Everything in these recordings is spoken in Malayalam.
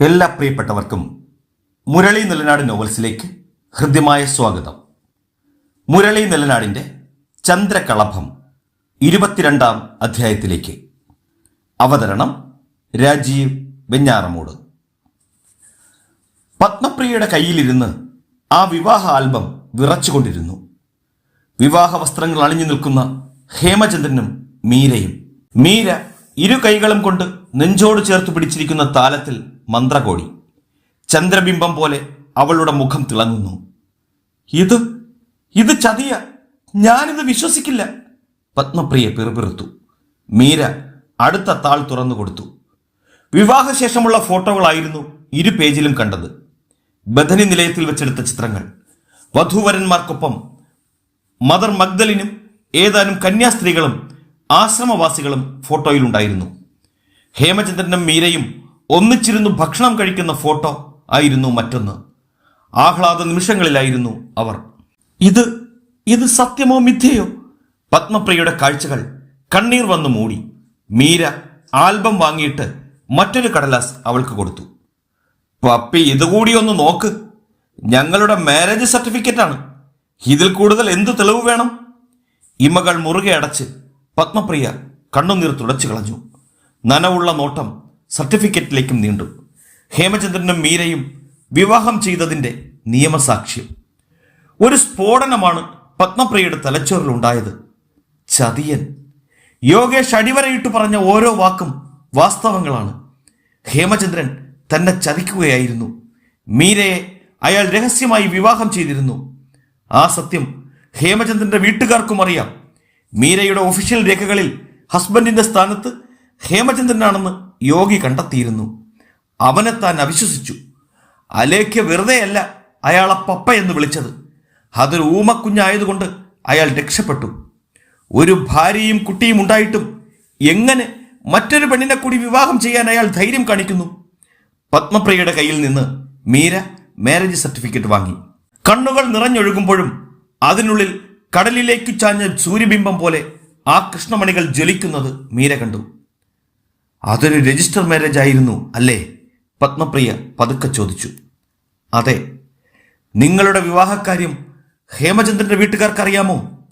എല്ലാ പ്രിയപ്പെട്ടവർക്കും മുരളി നിലനാട് നോവൽസിലേക്ക് ഹൃദ്യമായ സ്വാഗതം. മുരളി നിലനാടിന്റെ ചന്ദ്രകളഭം ഇരുപത്തിരണ്ടാം അധ്യായത്തിലേക്ക്. അവതരണം രാജീവ് വെഞ്ഞാറമൂട്. പത്മപ്രിയയുടെ കയ്യിലിരുന്ന് ആ വിവാഹ ആൽബം വിറച്ചുകൊണ്ടിരുന്നു. വിവാഹ വസ്ത്രങ്ങൾ അണിഞ്ഞു നിൽക്കുന്ന ഹേമചന്ദ്രനും മീരയും. മീര ഇരു കൈകളും കൊണ്ട് നെഞ്ചോട് ചേർത്ത് പിടിച്ചിരിക്കുന്ന താലത്തിൽ മന്ത്രകോടി. ചന്ദ്രബിംബം പോലെ അവളുടെ മുഖം തിളങ്ങുന്നു. ഇത് ഇത് ചതിയ. ഞാനിത് വിശ്വസിക്കില്ല. പത്മപ്രിയ പിറുപിറുത്തു. മീര അടുത്ത താൾ തുറന്നു കൊടുത്തു. വിവാഹശേഷമുള്ള ഫോട്ടോകളായിരുന്നു ഇരു പേജിലും കണ്ടത്. ബഥനി നിലയത്തിൽ വെച്ചെടുത്ത ചിത്രങ്ങൾ. വധൂവരന്മാർക്കൊപ്പം മദർ മഗ്ദലിനും ഏതാനും കന്യാസ്ത്രീകളും ആശ്രമവാസികളും ഫോട്ടോയിലുണ്ടായിരുന്നു. ഹേമചന്ദ്രനും മീരയും ഒന്നിച്ചിരുന്നു ഭക്ഷണം കഴിക്കുന്ന ഫോട്ടോ ആയിരുന്നു മറ്റൊന്ന്. ആഹ്ലാദ നിമിഷങ്ങളിലായിരുന്നു അവർ. ഇത് ഇത് സത്യമോ മിഥ്യയോ? പത്മപ്രിയയുടെ കാഴ്ചകൾ കണ്ണീർ വന്നു മൂടി. മീര ആൽബം വാങ്ങിയിട്ട് മറ്റൊരു കടലാസ് അവൾക്ക് കൊടുത്തു. പപ്പി ഇതുകൂടി ഒന്ന് നോക്ക്. ഞങ്ങളുടെ മാരേജ് സർട്ടിഫിക്കറ്റ് ആണ്. ഇതിൽ കൂടുതൽ എന്ത് തെളിവ് വേണം? ഇമകൾ മുറുകെ അടച്ച് പത്മപ്രിയ കണ്ണുനീർ തുടച്ചു കളഞ്ഞു. നനവുള്ള നോട്ടം സർട്ടിഫിക്കറ്റിലേക്കും നീണ്ടു. ഹേമചന്ദ്രനും മീരയും വിവാഹം ചെയ്തതിന്റെ നിയമസാക്ഷ്യം. ഒരു സ്ഫോടനമാണ് പത്മപ്രിയയുടെ തലച്ചോറിലുണ്ടായത് ചതിയൻ. യോഗേഷ് അടിവരയിട്ട് പറഞ്ഞ ഓരോ വാക്കും വാസ്തവങ്ങളാണ്. ഹേമചന്ദ്രൻ തന്നെ ചതിക്കുകയായിരുന്നു. മീരയെ അയാൾ രഹസ്യമായി വിവാഹം ചെയ്തിരുന്നു. ആ സത്യം ഹേമചന്ദ്രന്റെ വീട്ടുകാർക്കും അറിയാം. മീരയുടെ ഒഫീഷ്യൽ രേഖകളിൽ ഹസ്ബൻഡിന്റെ സ്ഥാനത്ത് ഹേമചന്ദ്രനാണെന്ന് യോഗി കണ്ടെത്തിയിരുന്നു. അവനെ താൻ അവിശ്വസിച്ചു. അലേഖ്യ വെറുതെയല്ല അയാളെ പപ്പ എന്ന് വിളിച്ചത്. അതൊരു ഊമക്കുഞ്ഞായതുകൊണ്ട് അയാൾ രക്ഷപ്പെട്ടു. ഒരു ഭാര്യയും കുട്ടിയും ഉണ്ടായിട്ടും എങ്ങനെ മറ്റൊരു പെണ്ണിനെ കൂടി വിവാഹം ചെയ്യാൻ അയാൾ ധൈര്യം കാണിക്കുന്നു? പത്മപ്രിയയുടെ കയ്യിൽ നിന്ന് മീര മാരേജ് സർട്ടിഫിക്കറ്റ് വാങ്ങി. കണ്ണുകൾ നിറഞ്ഞൊഴുകുമ്പോഴും അതിനുള്ളിൽ കടലിലേക്ക് ചാഞ്ഞ സൂര്യബിംബം പോലെ ആ കൃഷ്ണമണികൾ ജ്വലിക്കുന്നത് മീര കണ്ടു. അതൊരു രജിസ്റ്റർ മാരേജ് ആയിരുന്നു അല്ലേ? പത്മപ്രിയ പതുക്കെ ചോദിച്ചു. അതെ. നിങ്ങളുടെ വിവാഹക്കാര്യം ഹേമചന്ദ്രന്റെ വീട്ടുകാർക്ക് അറിയാമോ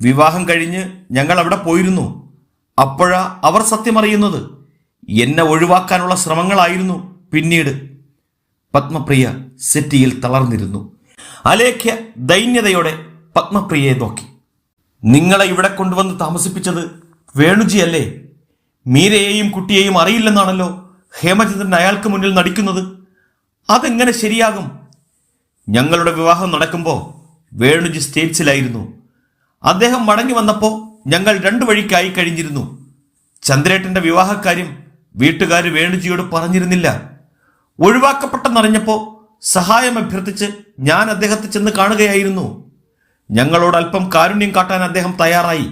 വിവാഹം കഴിഞ്ഞ് ഞങ്ങൾ അവിടെ പോയിരുന്നു. അപ്പോഴാ അവർ സത്യമറിയുന്നത്. എന്നെ ഒഴിവാക്കാനുള്ള ശ്രമങ്ങളായിരുന്നു പിന്നീട്. പത്മപ്രിയ സെറ്റിയിൽ തളർന്നിരുന്നു. അലേഖ്യ ദൈന്യതയോടെ പത്മപ്രിയയെ നോക്കി. നിങ്ങളെ ഇവിടെ കൊണ്ടുവന്ന് താമസിപ്പിച്ചത് വേണുജിയല്ലേ മീരയെയും കുട്ടിയെയും അറിയില്ലെന്നാണല്ലോ ഹേമചന്ദ്രൻ അയാൾക്ക് മുന്നിൽ നടിക്കുന്നത്. അതെങ്ങനെ ശരിയാകും? ഞങ്ങളുടെ വിവാഹം നടക്കുമ്പോൾ വേണുജി സ്റ്റേറ്റ്സിലായിരുന്നു. അദ്ദേഹം മടങ്ങി വന്നപ്പോൾ ഞങ്ങൾ രണ്ടു വഴിക്കായി കഴിഞ്ഞിരുന്നു. ചന്ദ്രേട്ടന്റെ വിവാഹക്കാര്യം വീട്ടുകാർ വേണുജിയോട് പറഞ്ഞിരുന്നില്ല. ഒഴിവാക്കപ്പെട്ടെന്നറിഞ്ഞപ്പോൾ സഹായം അഭ്യർത്ഥിച്ച് ഞാൻ അദ്ദേഹത്തെ ചെന്ന് കാണുകയായിരുന്നു. ഞങ്ങളോട് അല്പം കാരുണ്യം കാട്ടാൻ അദ്ദേഹം തയ്യാറായി.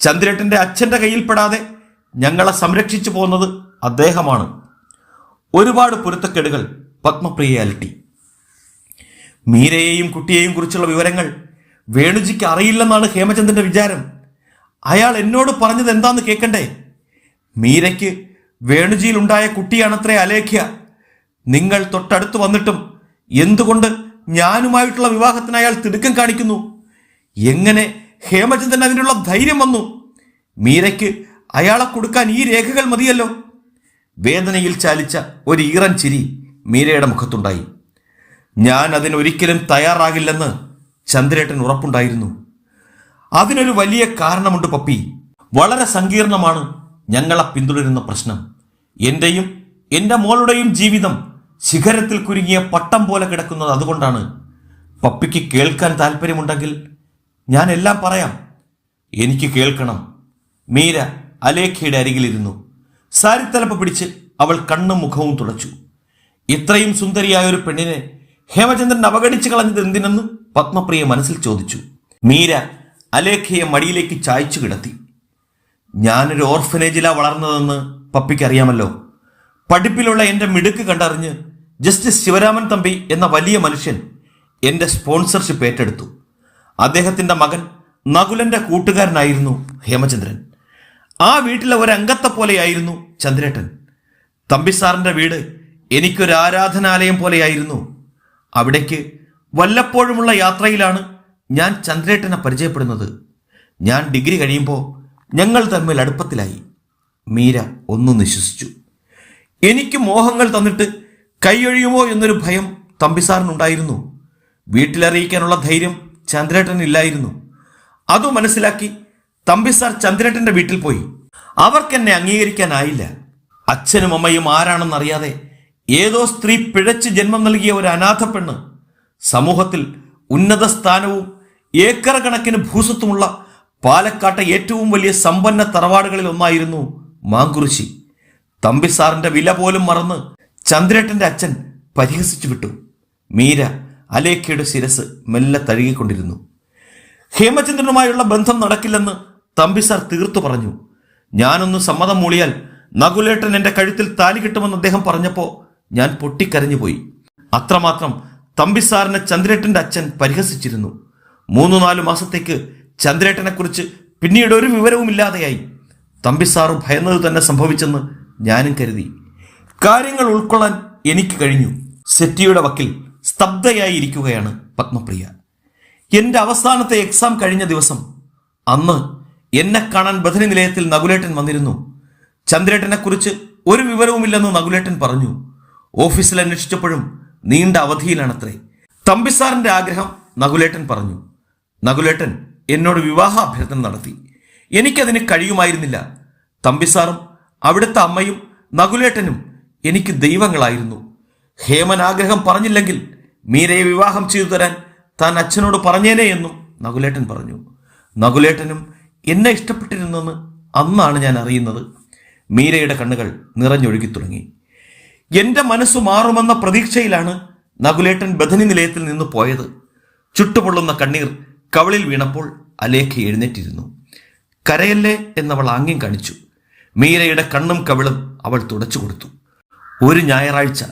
ചന്ദ്രേട്ടന്റെ അച്ഛന്റെ കയ്യിൽപ്പെടാതെ ഞങ്ങളെ സംരക്ഷിച്ചു പോകുന്നത് അദ്ദേഹമാണ്. ഒരുപാട് പൊരുത്തക്കേടുകൾ പത്മപ്രിയാലിറ്റി മീരയെയും കുട്ടിയെയും കുറിച്ചുള്ള വിവരങ്ങൾ വേണുജിക്ക് അറിയില്ലെന്നാണ് ഹേമചന്ദ്രന്റെ വിചാരം. അയാൾ എന്നോട് പറഞ്ഞത് എന്താന്ന് കേൾക്കണ്ടേ മീരയ്ക്ക് വേണുജിയിൽ ഉണ്ടായ കുട്ടിയാണത്രേ അലേഖ്യ. നിങ്ങൾ തൊട്ടടുത്ത് വന്നിട്ടും എന്തുകൊണ്ട് ഞാനുമായിട്ടുള്ള വിവാഹത്തിന് അയാൾ തിടുക്കം കാണിക്കുന്നു? എങ്ങനെ ഹേമചന്ദ്രൻ അതിനുള്ള ധൈര്യം വന്നു? മീരയ്ക്ക് അയാളെ കൊടുക്കാൻ ഈ രേഖകൾ മതിയല്ലോ. വേദനയിൽ ചാലിച്ച ഒരു ഈറൻ ചിരി മീരയുടെ മുഖത്തുണ്ടായി. ഞാൻ അതിനൊരിക്കലും തയ്യാറാകില്ലെന്ന് ചന്ദ്രേട്ടൻ ഉറപ്പുണ്ടായിരുന്നു. അതിനൊരു വലിയ കാരണമുണ്ട് പപ്പി. വളരെ സങ്കീർണമാണ് ഞങ്ങളെ പിന്തുടരുന്ന പ്രശ്നം. എന്റെയും എന്റെ മോളുടെയും ജീവിതം ശിഖരത്തിൽ കുരുങ്ങിയ പട്ടം പോലെ കിടക്കുന്നത് അതുകൊണ്ടാണ്. പപ്പിക്ക് കേൾക്കാൻ താല്പര്യമുണ്ടെങ്കിൽ ഞാൻ എല്ലാം പറയാം. എനിക്ക് കേൾക്കണം. മീര അലേഖയുടെ അരികിലിരുന്നു. സാരിത്തലപ്പ് പിടിച്ച് അവൾ കണ്ണും മുഖവും തുടച്ചു. ഇത്രയും സുന്ദരിയായ ഒരു പെണ്ണിനെ ഹേമചന്ദ്രൻ അവഗണിച്ചു കളഞ്ഞത് എന്തിനെന്ന് പത്മപ്രിയ മനസ്സിൽ ചോദിച്ചു. മീര അലേഖയെ മടിയിലേക്ക് ചായച്ചു കിടത്തി. ഞാനൊരു ഓർഫനേജിലാ വളർന്നതെന്ന് പപ്പിക്കറിയാമല്ലോ. പഠിപ്പിലുള്ള എന്റെ മിടുക്ക് കണ്ടറിഞ്ഞ് ജസ്റ്റിസ് ശിവരാമൻ തമ്പി എന്ന വലിയ മനുഷ്യൻ എന്റെ സ്പോൺസർഷിപ്പ് ഏറ്റെടുത്തു. അദ്ദേഹത്തിന്റെ മകൻ നകുലന്റെ കൂട്ടുകാരനായിരുന്നു ഹേമചന്ദ്രൻ. ആ വീട്ടിലെ ഒരംഗത്തെ പോലെയായിരുന്നു ചന്ദ്രേട്ടൻ. തമ്പിസാറിന്റെ വീട് എനിക്കൊരു ആരാധനാലയം പോലെയായിരുന്നു. അവിടേക്ക് വല്ലപ്പോഴുമുള്ള യാത്രയിലാണ് ഞാൻ ചന്ദ്രേട്ടനെ പരിചയപ്പെടുന്നത്. ഞാൻ ഡിഗ്രി കഴിയുമ്പോൾ ഞങ്ങൾ തമ്മിൽ അടുപ്പത്തിലായി. മീര ഒന്ന് നിശ്വസിച്ചു. എനിക്ക് മോഹങ്ങൾ തന്നിട്ട് കൈയൊഴിയുമോ എന്നൊരു ഭയം തമ്പിസാറിനുണ്ടായിരുന്നു വീട്ടിലറിയിക്കാനുള്ള ധൈര്യം ചന്ദ്രേട്ടനില്ലായിരുന്നു. അതു മനസ്സിലാക്കി തമ്പിസാർ ചന്ദ്രേട്ടന്റെ വീട്ടിൽ പോയി. അവർക്കെന്നെ അംഗീകരിക്കാനായില്ല. അച്ഛനും അമ്മയും ആരാണെന്നറിയാതെ ഏതോ സ്ത്രീ പിഴച്ച് ജന്മം നൽകിയ ഒരു അനാഥ പെണ്ണ് സമൂഹത്തിൽ ഉന്നത സ്ഥാനവും ഏക്കർ കണക്കിന് ഭൂസ്വത്തുമുള്ള പാലക്കാട്ടെ ഏറ്റവും വലിയ സമ്പന്ന തറവാടുകളിൽ ഒന്നായിരുന്നു മാങ്കുറിശി. തമ്പി സാറിന്റെ വില പോലും മറന്ന് ചന്ദ്രേട്ടന്റെ അച്ഛൻ പരിഹസിച്ചു വിട്ടു. മീര അലേഖയുടെ ശിരസ് മെല്ലെ തഴുകിക്കൊണ്ടിരുന്നു. ഹേമചന്ദ്രനുമായുള്ള ബന്ധം നടക്കില്ലെന്ന് തമ്പിസാർ തീർത്തു പറഞ്ഞു ഞാനൊന്ന് സമ്മതം മൂളിയാൽ നകുലേട്ടൻ എന്റെ കഴുത്തിൽ താലി കിട്ടുമെന്ന് അദ്ദേഹം പറഞ്ഞപ്പോൾ ഞാൻ പൊട്ടിക്കരഞ്ഞുപോയി. അത്രമാത്രം തമ്പി സാറിനെ ചന്ദ്രേട്ടന്റെ അച്ഛൻ പരിഹസിച്ചിരുന്നു. മൂന്നു നാലു മാസത്തേക്ക് ചന്ദ്രേട്ടനെക്കുറിച്ച് പിന്നീട് ഒരു വിവരവുമില്ലാതെയായി തമ്പിസാറ് ഭയന്നത് തന്നെ സംഭവിച്ചെന്ന് ഞാനും കരുതി. കാര്യങ്ങൾ ഉൾക്കൊള്ളാൻ എനിക്ക് കഴിഞ്ഞു. സെറ്റിയുടെ വക്കിൽ സ്തബ്ധയായി ഇരിക്കുകയാണ് പത്മപ്രിയ. എന്റെ അവസാനത്തെ എക്സാം കഴിഞ്ഞ ദിവസം അന്ന് എന്നെ കാണാൻ ബഥനി നിലയത്തിൽ നകുലേട്ടൻ വന്നിരുന്നു. ചന്ദ്രേട്ടനെക്കുറിച്ച് ഒരു വിവരവുമില്ലെന്ന് നകുലേട്ടൻ പറഞ്ഞു. ഓഫീസിൽ അന്വേഷിച്ചപ്പോഴും നീണ്ട അവധിയിലാണത്രേ. തമ്പിസാറിന്റെ ആഗ്രഹം നകുലേട്ടൻ പറഞ്ഞു. നകുലേട്ടൻ എന്നോട് വിവാഹ അഭ്യർത്ഥന നടത്തി. എനിക്കതിന് കഴിയുമായിരുന്നില്ല. തമ്പിസാറും അവിടുത്തെ അമ്മയും നകുലേട്ടനും എനിക്ക് ദൈവങ്ങളായിരുന്നു. ഹേമൻ ആഗ്രഹം പറഞ്ഞില്ലെങ്കിൽ മീരയെ വിവാഹം ചെയ്തു തരാൻ താൻ അച്ഛനോട് പറഞ്ഞേനെ എന്നും നകുലേട്ടൻ പറഞ്ഞു. നകുലേട്ടനും എന്നെ ഇഷ്ടപ്പെട്ടിരുന്നെന്ന് അന്നാണ് ഞാൻ അറിയുന്നത്. മീരയുടെ കണ്ണുകൾ നിറഞ്ഞൊഴുകി തുടങ്ങി. എന്റെ മനസ്സ് മാറുമെന്ന പ്രതീക്ഷയിലാണ് നകുലേട്ടൻ ബഥനി നിലയത്തിൽ നിന്ന് പോയത്. ചുട്ടുപൊള്ളുന്ന കണ്ണീർ കവളിൽ വീണപ്പോൾ അലേഖ എഴുന്നേറ്റിരുന്നു. കരയല്ലേ എന്നവൾ ആംഗ്യം കാണിച്ചു. മീരയുടെ കണ്ണും കവിളും അവൾ തുടച്ചു കൊടുത്തു. ഒരു ഞായറാഴ്ച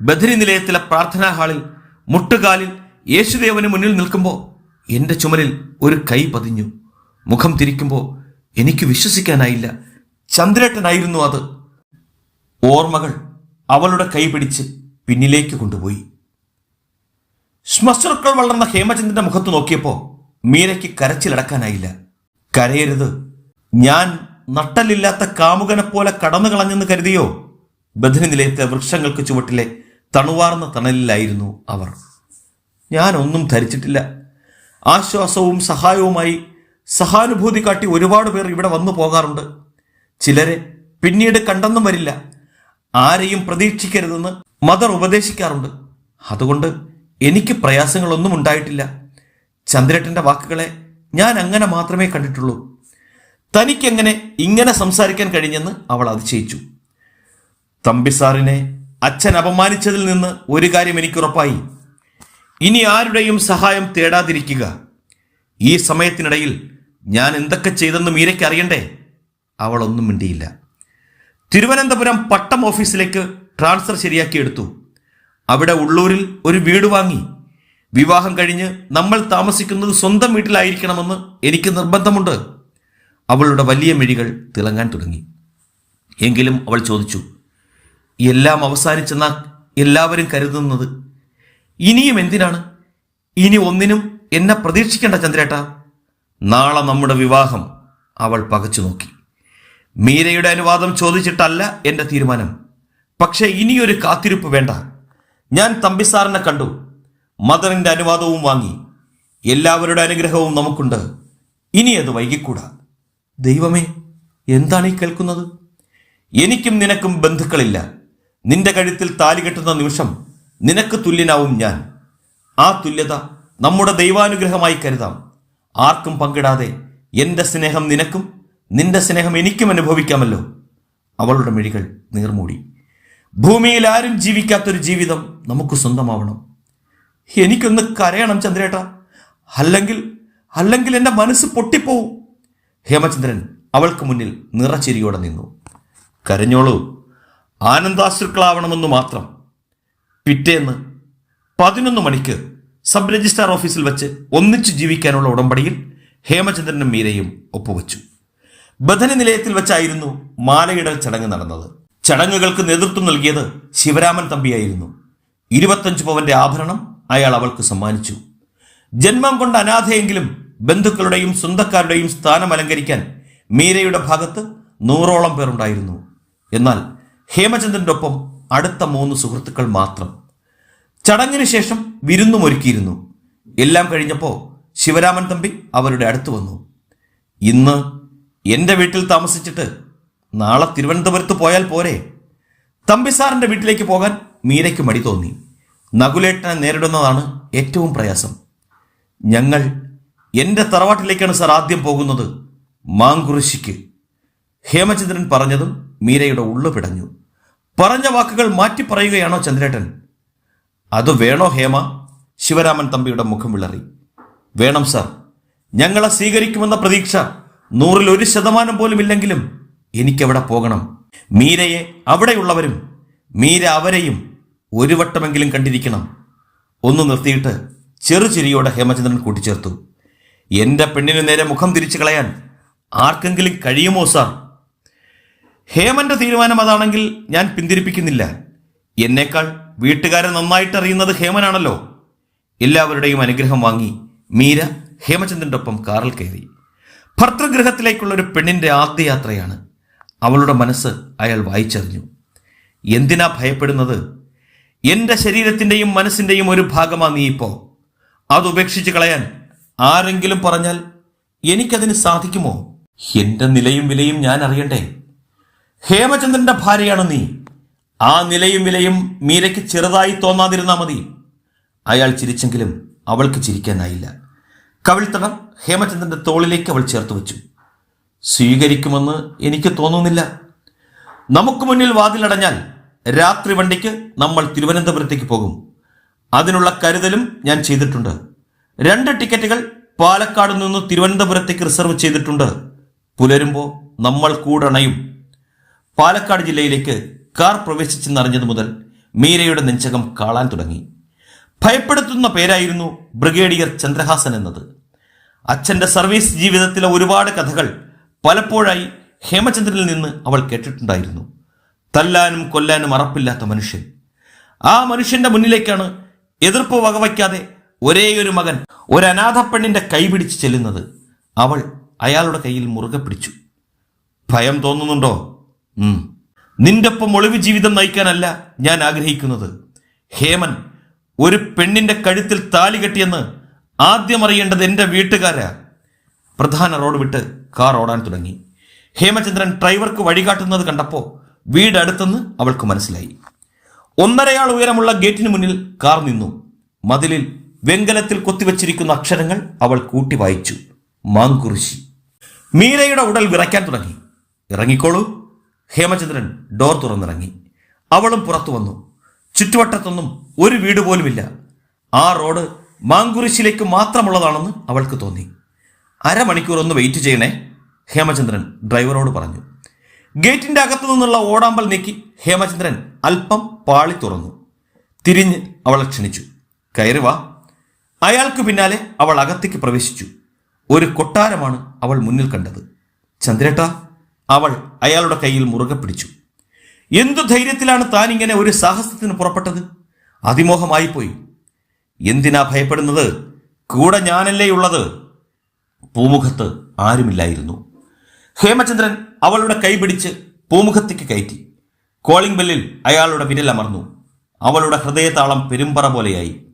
ബദരി നിലയത്തിലെ പ്രാർത്ഥനാ ഹാളിൽ മുട്ടുകാലിൽ യേശുദേവന് മുന്നിൽ നിൽക്കുമ്പോൾ എന്റെ ചുമലിൽ ഒരു കൈ പതിഞ്ഞു. മുഖം തിരിക്കുമ്പോൾ എനിക്ക് വിശ്വസിക്കാനായില്ല. ചന്ദ്രേട്ടനായിരുന്നു അത്. ഓർമ്മകൾ അവളുടെ കൈ പിടിച്ച് പിന്നിലേക്ക് കൊണ്ടുപോയി. ശ്മശ്രുക്കൾ വളർന്ന ഹേമചന്ദ്രന്റെ മുഖത്ത് നോക്കിയപ്പോൾ മീരയ്ക്ക് കരച്ചിലടക്കാനായില്ല. കരയരുത്. ഞാൻ നട്ടലില്ലാത്ത കാമുകനെ പോലെ കടന്നു കളഞ്ഞെന്ന് കരുതിയോ? ബദനി നിലയത്തെ വൃക്ഷങ്ങൾക്ക് ചുവട്ടിലെ തണുവാർന്ന തണലിലായിരുന്നു അവർ. ഞാനൊന്നും ധരിച്ചിട്ടില്ല. ആശ്വാസവും സഹായവുമായി സഹാനുഭൂതി കാട്ടി ഒരുപാട് പേർ ഇവിടെ വന്നു പോകാറുണ്ട്. ചിലരെ പിന്നീട് കണ്ടെന്നും വരില്ല. ആരെയും പ്രതീക്ഷിക്കരുതെന്ന് മദർ ഉപദേശിക്കാറുണ്ട്. അതുകൊണ്ട് എനിക്ക് പ്രയാസങ്ങളൊന്നും ഉണ്ടായിട്ടില്ല. ചന്ദ്രട്ടന്റെ വാക്കുകളെ ഞാൻ അങ്ങനെ മാത്രമേ കണ്ടിട്ടുള്ളൂ. തനിക്കെങ്ങനെ ഇങ്ങനെ സംസാരിക്കാൻ കഴിഞ്ഞെന്ന് അവൾ അതിശയിച്ചു. തമ്പിസാറിനെ അച്ഛൻ അപമാനിച്ചതിൽ നിന്ന് ഒരു കാര്യം എനിക്ക് ഉറപ്പായി. ഇനി ആരുടെയും സഹായം തേടാതിരിക്കുക. ഈ സമയത്തിനിടയിൽ ഞാൻ എന്തൊക്കെ ചെയ്തെന്ന് മീരയ്ക്ക് അറിയണ്ടേ? അവളൊന്നും മിണ്ടിയില്ല. തിരുവനന്തപുരം പട്ടം ഓഫീസിലേക്ക് ട്രാൻസ്ഫർ ശരിയാക്കിയെടുത്തു അവിടെ ഉള്ളൂരിൽ ഒരു വീട് വാങ്ങി. വിവാഹം കഴിഞ്ഞ് നമ്മൾ താമസിക്കുന്നത് സ്വന്തം വീട്ടിലായിരിക്കണമെന്ന് എനിക്ക് നിർബന്ധമുണ്ട്. അവളുടെ വലിയ മിഴികൾ തിളങ്ങാൻ തുടങ്ങി. എങ്കിലും അവൾ ചോദിച്ചു എല്ലാം അവസാനിച്ചെന്ന എല്ലാവരും കരുതുന്നത് ഇനിയും എന്തിനാണ്? ഇനി ഒന്നിനും എന്നെ പ്രതീക്ഷിക്കേണ്ട ചന്ദ്രേട്ട. നാളെ നമ്മുടെ വിവാഹം അവൾ പകച്ചു നോക്കി. മീരയുടെ അനുവാദം ചോദിച്ചിട്ടല്ല എന്റെ തീരുമാനം. പക്ഷേ ഇനിയൊരു കാത്തിരിപ്പ് വേണ്ട. ഞാൻ തമ്പിസാറിനെ കണ്ടു. മദറിന്റെ അനുവാദവും വാങ്ങി. എല്ലാവരുടെ അനുഗ്രഹവും നമുക്കുണ്ട്. ഇനി അത് വൈകിക്കൂടാ. ദൈവമേ എന്താണ് ഈ കേൾക്കുന്നത്? എനിക്കും നിനക്കും ബന്ധുക്കളില്ല. നിന്റെ കഴുത്തിൽ താലി കെട്ടുന്ന നിമിഷം നിനക്ക് തുല്യനാവും ഞാൻ. ആ തുല്യത നമ്മുടെ ദൈവാനുഗ്രഹമായി കരുതാം. ആർക്കും പങ്കിടാതെ എന്റെ സ്നേഹം നിനക്കും നിന്റെ സ്നേഹം എനിക്കും അനുഭവിക്കാമല്ലോ. അവളുടെ മിഴികൾ നീർമൂടി. ഭൂമിയിൽ ആരും ജീവിക്കാത്തൊരു ജീവിതം നമുക്ക് സ്വന്തമാവണം. എനിക്കൊന്ന് കരയണം ചന്ദ്രേട്ട. അല്ലെങ്കിൽ അല്ലെങ്കിൽ എന്റെ മനസ്സ് പൊട്ടിപ്പോവും. ഹേമചന്ദ്രൻ അവൾക്ക് മുന്നിൽ നിറച്ചിരിയോടെ നിന്നു. കരഞ്ഞോളൂ. ആനന്ദാശ്രുക്കളാവണമെന്ന് മാത്രം. പിറ്റേന്ന് പതിനൊന്ന് മണിക്ക് സബ് രജിസ്ട്രാർ ഓഫീസിൽ വച്ച് ഒന്നിച്ചു ജീവിക്കാനുള്ള ഉടമ്പടിയിൽ ഹേമചന്ദ്രനും മീരയും ഒപ്പുവച്ചു. ബദനി നിലയത്തിൽ വെച്ചായിരുന്നു മാലയിടൽ ചടങ്ങ് നടന്നത്. ചടങ്ങുകൾക്ക് നേതൃത്വം നൽകിയത് ശിവരാമൻ തമ്പിയായിരുന്നു. ഇരുപത്തഞ്ച് പവന്റെ ആഭരണം അയാൾ അവൾക്ക് സമ്മാനിച്ചു. ജന്മം കൊണ്ട് അനാഥയെങ്കിലും ബന്ധുക്കളുടെയും സ്വന്തക്കാരുടെയും സ്ഥാനം അലങ്കരിക്കാൻ മീരയുടെ ഭാഗത്ത് നൂറോളം പേരുണ്ടായിരുന്നു. എന്നാൽ ഹേമചന്ദ്രന്റെ ഒപ്പം അടുത്ത മൂന്ന് സുഹൃത്തുക്കൾ മാത്രം. ചടങ്ങിന് ശേഷം വിരുന്നും ഒരുക്കിയിരുന്നു. എല്ലാം കഴിഞ്ഞപ്പോൾ ശിവരാമൻ തമ്പി അവരുടെ അടുത്ത് വന്നു. ഇന്ന് എന്റെ വീട്ടിൽ താമസിച്ചിട്ട് നാളെ തിരുവനന്തപുരത്ത് പോയാൽ പോരെ? തമ്പി സാറിന്റെ വീട്ടിലേക്ക് പോകാൻ മീരയ്ക്ക് മടി തോന്നി. നകുലേട്ടനെ നേരിടുന്നതാണ് ഏറ്റവും പ്രയാസം. ഞങ്ങൾ എന്റെ തറവാട്ടിലേക്കാണ് സാർ ആദ്യം പോകുന്നത്. മാങ്കുറിശിക്ക്. ഹേമചന്ദ്രൻ പറഞ്ഞതും മീരയുടെ ഉള്ളു പിടഞ്ഞു. പറഞ്ഞ വാക്കുകൾ മാറ്റി പറയുകയാണോ ചന്ദ്രേട്ടൻ? അത് വേണോ ഹേമ? ശിവരാമൻ തമ്പിയുടെ മുഖം വിളറി. വേണം സർ. ഞങ്ങളെ സ്വീകരിക്കുമെന്ന പ്രതീക്ഷ നൂറിൽ ഒരു ശതമാനം പോലും ഇല്ലെങ്കിലും എനിക്കവിടെ പോകണം. മീരയെ അവിടെയുള്ളവരും മീര അവരെയും ഒരു വട്ടമെങ്കിലും കണ്ടിരിക്കണം. ഒന്ന് നിർത്തിയിട്ട് ചെറുചിരിയോടെ ഹേമചന്ദ്രൻ കൂട്ടിച്ചേർത്തു. എന്റെ പെണ്ണിനു നേരെ മുഖം തിരിച്ചു കളയാൻ ആർക്കെങ്കിലും കഴിയുമോ സാർ? ഹേമന്റെ തീരുമാനം അതാണെങ്കിൽ ഞാൻ പിന്തിരിപ്പിക്കുന്നില്ല. എന്നേക്കാൾ വീട്ടുകാരെ നന്നായിട്ട് അറിയുന്നത് ഹേമനാണല്ലോ. എല്ലാവരുടെയും അനുഗ്രഹം വാങ്ങി മീര ഹേമചന്ദ്രന്റെ ഒപ്പം കാറിൽ കയറി. ഭർത്തൃഗൃഹത്തിലേക്കുള്ള ഒരു പെണ്ണിന്റെ ആദ്യ യാത്രയാണ് അവളുടെ മനസ്സ് അയാൾ വായിച്ചറിഞ്ഞു. എന്തിനാ ഭയപ്പെടുന്നത്? എന്റെ ശരീരത്തിന്റെയും മനസ്സിന്റെയും ഒരു ഭാഗമാണ് നീ ഇപ്പോൾ അത് ഉപേക്ഷിച്ച് കളയാൻ ആരെങ്കിലും പറഞ്ഞാൽ എനിക്കതിന് സാധിക്കുമോ? എന്റെ നിലയും വിലയും ഞാൻ അറിയണ്ടേ? ഹേമചന്ദ്രന്റെ ഭാര്യയാണ് നീ. ആ നിലയും വിലയും മീരയ്ക്ക് ചെറുതായി തോന്നാതിരുന്നാ മതി. അയാൾ ചിരിച്ചെങ്കിലും അവൾക്ക് ചിരിക്കാനായില്ല. കവിൾത്തടം ഹേമചന്ദ്രന്റെ തോളിലേക്ക് അവൾ ചേർത്ത് വെച്ചു. സ്വീകരിക്കുമെന്ന് എനിക്ക് തോന്നുന്നില്ല. നമുക്ക് മുന്നിൽ വാതിലടഞ്ഞാൽ രാത്രി വണ്ടിക്ക് നമ്മൾ തിരുവനന്തപുരത്തേക്ക് പോകും. അതിനുള്ള കരുതലും ഞാൻ ചെയ്തിട്ടുണ്ട്. രണ്ട് ടിക്കറ്റുകൾ പാലക്കാട് നിന്ന് തിരുവനന്തപുരത്തേക്ക് റിസർവ് ചെയ്തിട്ടുണ്ട്. പുലരുമ്പോൾ നമ്മൾ കൂടണയും. പാലക്കാട് ജില്ലയിലേക്ക് കാർ പ്രവേശിച്ചെന്നറിഞ്ഞത് മുതൽ മീരയുടെ നെഞ്ചകം കാളാൻ തുടങ്ങി. ഭയപ്പെടുത്തുന്ന പേരായിരുന്നു ബ്രിഗേഡിയർ ചന്ദ്രഹാസൻ എന്നത്. അച്ഛന്റെ സർവീസ് ജീവിതത്തിലെ ഒരുപാട് കഥകൾ പലപ്പോഴായി ഹേമചന്ദ്രനിൽ നിന്ന് അവൾ കേട്ടിട്ടുണ്ടായിരുന്നു. തല്ലാനും കൊല്ലാനും അറപ്പില്ലാത്ത മനുഷ്യൻ. ആ മനുഷ്യന്റെ മുന്നിലേക്കാണ് എതിർപ്പ് വകവയ്ക്കാതെ ഒരേയൊരു മകൻ ഒരു അനാഥപ്പെണ്ണിന്റെ പെണ്ണിന്റെ കൈ പിടിച്ച് ചെല്ലുന്നത്. അവൾ അയാളുടെ കയ്യിൽ മുറുകെ പിടിച്ചു. ഭയം തോന്നുന്നുണ്ടോ. നിന്റെ ഒപ്പം ഒളിവ് ജീവിതം നയിക്കാനല്ല ഞാൻ ആഗ്രഹിക്കുന്നത്. ഹേമൻ ഒരു പെണ്ണിന്റെ കഴുത്തിൽ താലി കെട്ടിയെന്ന് ആദ്യം അറിയേണ്ടത് എന്റെ വീട്ടുകാരാ. പ്രധാന റോഡ് വിട്ട് കാർ ഓടാൻ തുടങ്ങി. ഹേമചന്ദ്രൻ ഡ്രൈവർക്ക് വഴികാട്ടുന്നത് കണ്ടപ്പോൾ വീട് അടുത്തെന്ന് അവൾക്ക് മനസ്സിലായി. ഒന്നരയാൾ ഉയരമുള്ള ഗേറ്റിന് മുന്നിൽ കാർ നിന്നു. മതിലിൽ വെങ്കലത്തിൽ കൊത്തിവച്ചിരിക്കുന്ന അക്ഷരങ്ങൾ അവൾ കൂട്ടി വായിച്ചു. മാങ്കുറിശി. മീരയുടെ ഉടൽ വിറയ്ക്കാൻ തുടങ്ങി. ഇറങ്ങിക്കോളൂ. ഹേമചന്ദ്രൻ ഡോർ തുറന്നിറങ്ങി. അവളും പുറത്തു വന്നു. ചുറ്റുവട്ടത്തൊന്നും ഒരു വീട് പോലുമില്ല. ആ റോഡ് മാങ്കുരിശിലേക്ക് മാത്രമുള്ളതാണെന്ന് അവൾക്ക് തോന്നി. അരമണിക്കൂർ ഒന്ന് വെയിറ്റ് ചെയ്യണേ ഹേമചന്ദ്രൻ ഡ്രൈവറോട് പറഞ്ഞു. ഗേറ്റിന്റെ അകത്തു നിന്നുള്ള ഓടാമ്പൽ നീക്കി ഹേമചന്ദ്രൻ അല്പം പാളി തുറന്നു. തിരിഞ്ഞ് അവളെ ക്ഷണിച്ചു. കയറി വാ. അയാൾക്ക് പിന്നാലെ അവൾ അകത്തേക്ക് പ്രവേശിച്ചു. ഒരു കൊട്ടാരമാണ് അവൾ മുന്നിൽ കണ്ടത്. ചന്ദ്രേട്ട അവൾ അയാളുടെ കയ്യിൽ മുറുകെ പിടിച്ചു. എന്തു ധൈര്യത്തിലാണ് താൻ ഇങ്ങനെ ഒരു സാഹസത്തിന് പുറപ്പെട്ടത്? അതിമോഹമായി പോയി. എന്തിനാ ഭയപ്പെടുന്നത്? കൂടെ ഞാനല്ലേ ഉള്ളത്? പൂമുഖത്ത് ആരുമില്ലായിരുന്നു. ഹേമചന്ദ്രൻ അവളുടെ കൈ പിടിച്ച് പൂമുഖത്തേക്ക് കയറ്റി. കോളിംഗ് ബെല്ലിൽ അയാളുടെ വിരലമർന്നു അവളുടെ ഹൃദയതാളം പെരുമ്പറ പോലെയായി.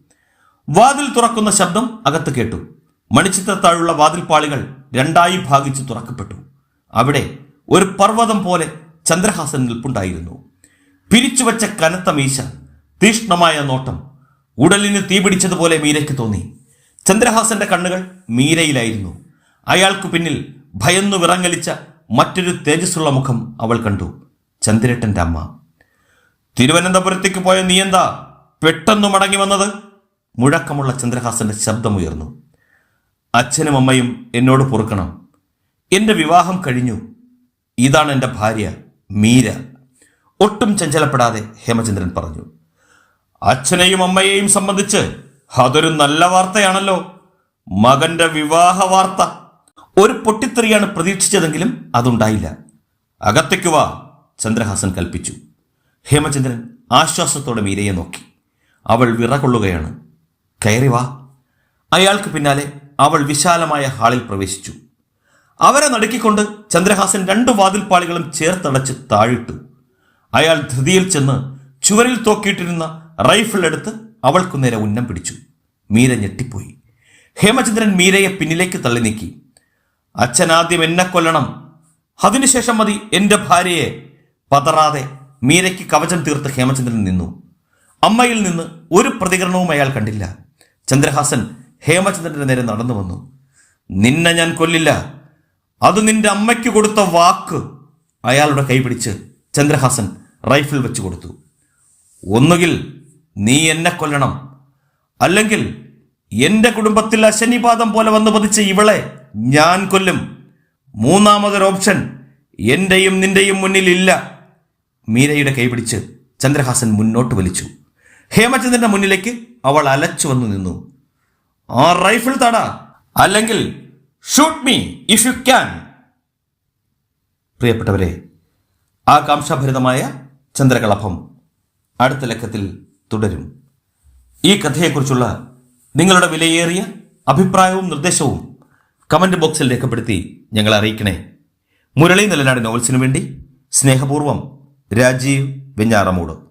വാതിൽ തുറക്കുന്ന ശബ്ദം അകത്ത് കേട്ടു. മണിച്ചിത്രത്താഴുള്ള വാതിൽപ്പാളികൾ രണ്ടായി ഭാഗിച്ച് തുറക്കപ്പെട്ടു. അവിടെ ഒരു പർവതം പോലെ ചന്ദ്രഹാസൻ നിൽപ്പുണ്ടായിരുന്നു പിരിച്ചുവച്ച കനത്ത മീശ തീഷ്ണമായ നോട്ടം ഉടലിന് തീപിടിച്ചതുപോലെ മീരയ്ക്ക് തോന്നി. ചന്ദ്രഹാസന്റെ കണ്ണുകൾ മീരയിലായിരുന്നു. അയാൾക്കു പിന്നിൽ ഭയന്നു വിറങ്ങലിച്ച മറ്റൊരു തേജസ്സുള്ള മുഖം അവൾ കണ്ടു. ചന്ദ്രേട്ടന്റെ അമ്മ. തിരുവനന്തപുരത്തേക്ക് പോയ നീ എന്താ പെട്ടെന്ന് മടങ്ങി വന്നത്? മുഴക്കമുള്ള ചന്ദ്രഹാസന്റെ ശബ്ദമുയർന്നു. അച്ഛനും അമ്മയും എന്നോട് പൊറുക്കണം. എന്റെ വിവാഹം കഴിഞ്ഞു. ഇതാണ് എന്റെ ഭാര്യ മീര. ഒട്ടും ചഞ്ചലപ്പെടാതെ ഹേമചന്ദ്രൻ പറഞ്ഞു അച്ഛനെയും അമ്മയെയും സംബന്ധിച്ച് അതൊരു നല്ല വാർത്തയാണല്ലോ. മകന്റെ വിവാഹ വാർത്ത. ഒരു പൊട്ടിത്തെറിയാണ് പ്രതീക്ഷിച്ചതെങ്കിലും അതുണ്ടായില്ല. അകത്തേക്ക് വാ ചന്ദ്രഹാസൻ കൽപ്പിച്ചു. ഹേമചന്ദ്രൻ ആശ്വാസത്തോടെ മീരയെ നോക്കി. അവൾ വിറകൊള്ളുകയാണ്. കയറി വാ. അയാൾക്ക് പിന്നാലെ അവൾ വിശാലമായ ഹാളിൽ പ്രവേശിച്ചു. അവരെ നടുക്കിക്കൊണ്ട് ചന്ദ്രഹാസൻ രണ്ടു വാതിൽപ്പാളികളും ചേർത്തടച്ച് താഴിട്ടു. അയാൾ ധൃതിയിൽ ചെന്ന് ചുവരിൽ തോക്കിയിട്ടിരുന്ന റൈഫിൾ എടുത്ത് അവൾക്കു നേരെ ഉന്നം പിടിച്ചു. മീര ഞെട്ടിപ്പോയി. ഹേമചന്ദ്രൻ മീരയെ പിന്നിലേക്ക് തള്ളി നീക്കി. അച്ഛനാദ്യം എന്നെ കൊല്ലണം. അതിനുശേഷം മതി എന്റെ ഭാര്യയെ. പതറാതെ മീരയ്ക്ക് കവചം തീർത്ത് ഹേമചന്ദ്രൻ നിന്നു. അമ്മയിൽ നിന്ന് ഒരു പ്രതികരണവും അയാൾ കണ്ടില്ല. ചന്ദ്രഹാസൻ ഹേമചന്ദ്രന്റെ നേരെ നടന്നു വന്നു നിന്നെ ഞാൻ കൊല്ലില്ല. അത് നിന്റെ അമ്മയ്ക്ക് കൊടുത്ത വാക്ക് അയാളുടെ കൈ പിടിച്ച് ചന്ദ്രഹാസൻ റൈഫിൾ വെച്ച് കൊടുത്തു. ഒന്നുകിൽ നീ എന്നെ കൊല്ലണം. അല്ലെങ്കിൽ എന്റെ കുടുംബത്തിൽ അശനിപാതം പോലെ വന്നു പതിച്ച ഇവളെ ഞാൻ കൊല്ലും. മൂന്നാമതൊരു ഓപ്ഷൻ എന്റെയും നിന്റെയും മുന്നിൽ ഇല്ല. മീരയുടെ കൈപിടിച്ച് ചന്ദ്രഹാസൻ മുന്നോട്ട് വലിച്ചു. ഹേമചന്ദ്രന്റെ മുന്നിലേക്ക് അവൾ അലച്ചു വന്നു നിന്നു. ആ റൈഫിൾ തട. അല്ലെങ്കിൽ shoot me if you can പ്രിയപ്പെട്ടവരെ ആകാംക്ഷാഭരിതമായ ചന്ദ്രകളഭം അടുത്ത ലക്കത്തിൽ തുടരും. ഈ കഥയെക്കുറിച്ചുള്ള നിങ്ങളുടെ വിലയേറിയ അഭിപ്രായവും നിർദ്ദേശവും കമന്റ് ബോക്സിൽ രേഖപ്പെടുത്തി ഞങ്ങളെ അറിയിക്കണേ. മുരളി നിലനാട് നോവൽസിനു വേണ്ടി സ്നേഹപൂർവം രാജീവ് വെഞ്ഞാറമൂട്.